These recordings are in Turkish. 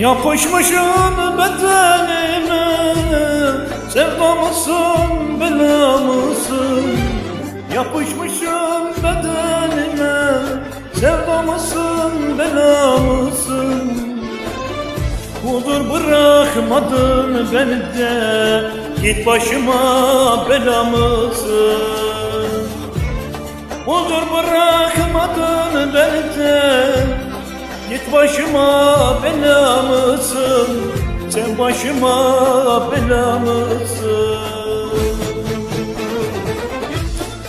Yapışmışsın bedenime Sevda mısın bela mısın? Yapışmışsın bedenime Sevda mısın bela mısın? Budur bırakmadın beni de Git başıma bela mısın? Budur bırakmadın beni de başıma bela mısın? Sen başıma bela mısın?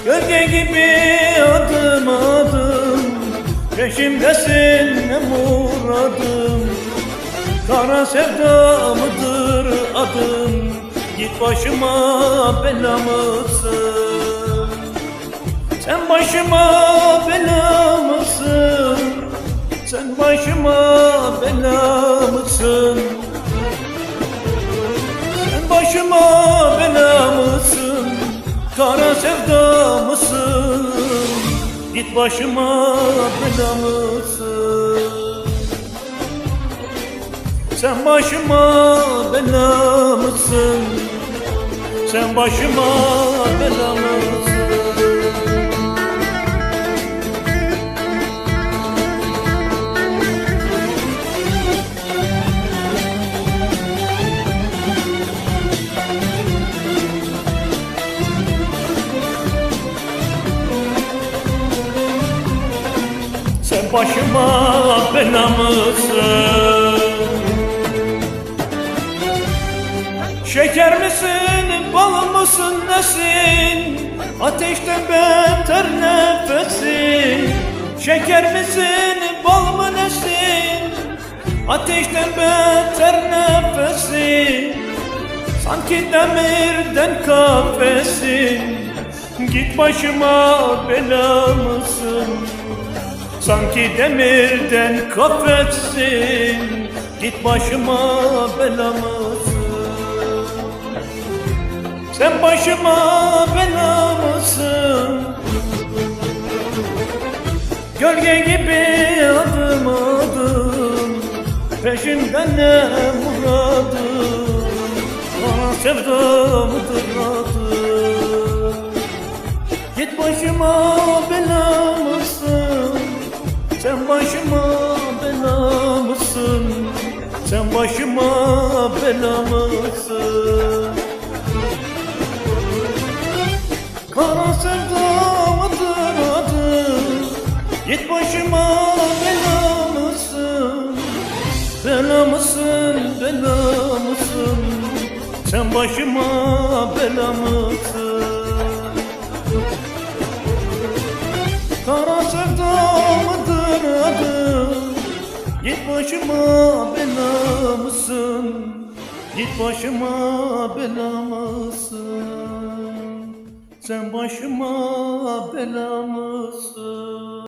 Gölge gibi adım adım Peşimdesin ne muradım? Kara sevda mıdır adım Git başıma bela mısın? Sen başıma bela Sen başıma bela mısın? Sen başıma bela mısın? Kara sevda mısın? Git başıma bela mısın? Sen başıma bela mısın? Sen başıma bela mısın başıma bela mısın Şeker misin, bal mısın, nesin? Ateşten beter nefesin Şeker misin, bal mı nesin? Ateşten beter nefesin Sanki demirden kafesin Git başıma bela mısın? Sanki demirden kafetsin Git başıma bela mısın? Sen başıma bela mısın? Gölge gibi adım adım Peşimden ne muradım Bana sevdamıdır adım Sen başıma bela mısın? Kara sevdamıdır adım Git başıma bela mısın? Bela mısın, bela mısın? Sen başıma bela mısın? Kara sevdamıdır adım Git başıma bela mısın? Git başıma bela mısın? Sen başıma bela mısın?